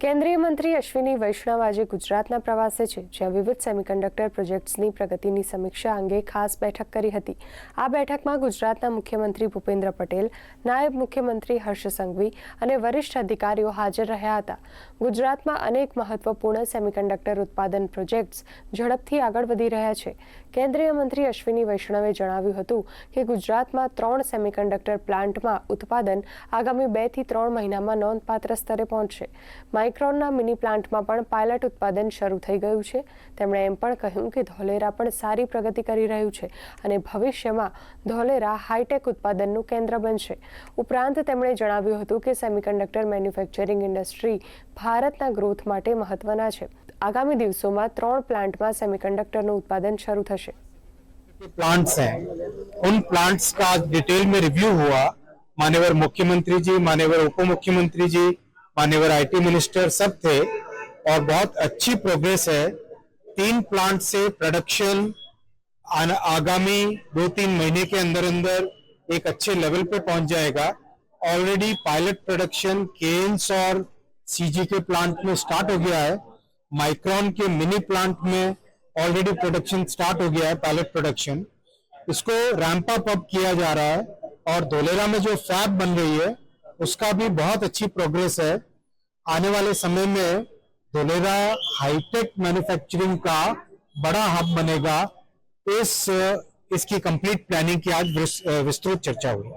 કેન્દ્રીય મંત્રી અશ્વિની વૈષ્ણવ આજે ગુજરાતના પ્રવાસે છે, જ્યાં વિવિધ સેમિકન્ડક્ટર પ્રોજેક્ટ્સની પ્રગતિની સમીક્ષા અંગે ખાસ બેઠક કરી હતી. આ બેઠકમાં ગુજરાતના મુખ્યમંત્રી ભૂપેન્દ્ર પટેલ, નાયબ મુખ્યમંત્રી હર્ષ સંઘવી અને વરિષ્ઠ અધિકારીઓ હાજર રહ્યા હતા. ગુજરાતમાં અનેક મહત્વપૂર્ણ સેમિકન્ડક્ટર ઉત્પાદન પ્રોજેક્ટ્સ ઝડપથી આગળ વધી રહ્યા છે. કેન્દ્રીય મંત્રી અશ્વિની વૈષ્ણવે જણાવ્યું હતું કે ગુજરાતમાં ત્રણ સેમિકન્ડક્ટર પ્લાન્ટમાં ઉત્પાદન આગામી બેથી ત્રણ મહિનામાં નોંધપાત્ર સ્તરે પહોંચશે. માઇક્રોનના મિની પ્લાન્ટમાં પણ પાયલટ ઉત્પાદન શરૂ થઈ ગયું છે તેમણે એમ પણ કહ્યું કે ધોલેરા પણ સારી પ્રગતિ કરી રહ્યું છે અને ભવિષ્યમાં ધોલેરા હાઈટેક ઉત્પાદનનું કેન્દ્ર બનશે ઉપરાંત તેમણે જણાવ્યું હતું કે સેમિકન્ડક્ટર મેન્યુફેક્ચરિંગ ઇન્ડસ્ટ્રી ભારતના ગ્રોથ માટે મહત્વના છે આગામી દિવસોમાં ત્રણ પ્લાન્ટમાં સેમિકન્ડક્ટરનું ઉત્પાદન શરૂ થશે प्लांट्स हैं उन प्लांट्स का आज डिटेल में रिव्यू हुआ मान्यवर मुख्यमंत्री जी मान्यवर उप मुख्यमंत्री जी मान्यवर आईटी मिनिस्टर सब थे और बहुत अच्छी प्रोग्रेस है। तीन प्लांट से प्रोडक्शन आगामी दो तीन महीने के अंदर अंदर एक अच्छे लेवल पे पहुँच जाएगा। ऑलरेडी पायलट प्रोडक्शन केन्स और सीजी के प्लांट में स्टार्ट हो गया है। माइक्रॉन के मिनी प्लांट में ऑलरेडी प्रोडक्शन स्टार्ट हो गया है पायलट प्रोडक्शन इसको रैंप अप अप किया जा रहा है और धोलेरा में जो फैब बन रही है, उसका भी बहुत अच्छी प्रोग्रेस है। आने वाले समय में धोलेरा हाईटेक मैन्युफैक्चरिंग का बड़ा हब बनेगा। इस, इसकी कंप्लीट प्लानिंग की आज विस्तृत चर्चा हुई